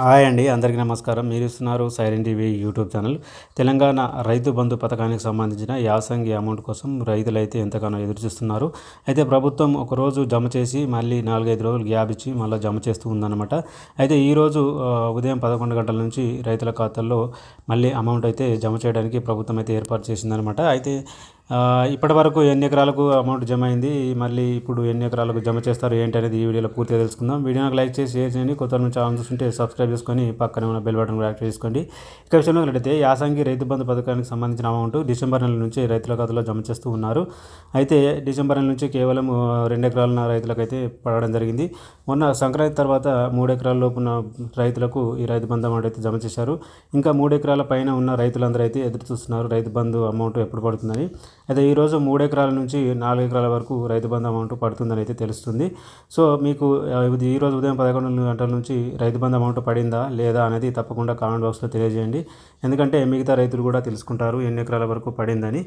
Hi అండి అందరికీ నమస్కారం. మీరు ఇస్తున్నారు siren TV YouTube channel. Telangana Rythu Bandhu పథకానికి సంబంధించిన యాసంగి అమౌంట్ కోసం రైతులు అయితే ఎంతగానో ఎదురు చూస్తున్నారు. అయితే ప్రభుత్వం ఒక రోజు జమ చేసి మళ్ళీ నాలుగైదు రోజులు గ్యాప్ ఇచ్చి మళ్ళీ జమ చేస్తూ ఉందన్నమాట. అయితే ఈరోజు ఉదయం పదకొండు గంటల నుంచి రైతుల ఖాతాల్లో మళ్ళీ అమౌంట్ అయితే జమ చేయడానికి ప్రభుత్వం అయితే ఏర్పాటు చేసిందనమాట అయితే ఇప్పటి వరకు ఎన్ని ఎకరాలకు అమౌంట్ జమ అయింది? మళ్ళీ ఇప్పుడు ఎన్ని ఎకరాలకు జమ చేస్తారు? ఏంటి అనేది ఈ వీడియోలో పూర్తిగా తెలుసుకుందాం. వీడియోకి లైక్ చేసి షేర్ చేయండి. కొత్త నుంచి ఛానల్ చూస్తుంటే సబ్స్క్రైబ్ చేసుకొని పక్కనే ఉన్న బెల్ బటన్ యాక్టివ్ చేసుకోండి. ఇక విషయంలో అయితే యాసంగి రైతు బంధు పథకానికి సంబంధించిన అమౌంట్ డిసెంబర్ నెల నుంచి రైతుల ఖాతాలో జమ చేస్తూ ఉన్నారు. అయితే డిసెంబర్ నెల నుంచి కేవలం రెండు ఎకరాల రైతులకైతే పడడం జరిగింది. మొన్న సంక్రాంతి తర్వాత మూడు ఎకరాల లోపున రైతులకు ఈ రైతు బంధు అమౌంట్ అయితే జమ చేశారు. ఇంకా మూడు ఎకరాల పైన ఉన్న రైతులందరూ అయితే ఎదురు చూస్తున్నారు. రైతు బంధు అమౌంట్ ఎప్పుడు పడుతుందని. అయితే ఈరోజు మూడు ఎకరాల నుంచి నాలుగు ఎకరాల వరకు రైతు బంధు అమౌంట్ పడుతుందని అయితే తెలుస్తుంది. సో మీకు ఇది ఈరోజు ఉదయం పదకొండు గంటల నుంచి రైతు బంధు అమౌంట్ పడిందా లేదా అనేది తప్పకుండా కామెంట్ బాక్స్లో తెలియజేయండి. ఎందుకంటే మిగతా రైతులు కూడా తెలుసుకుంటారు ఎన్ని ఎకరాల వరకు పడిందని.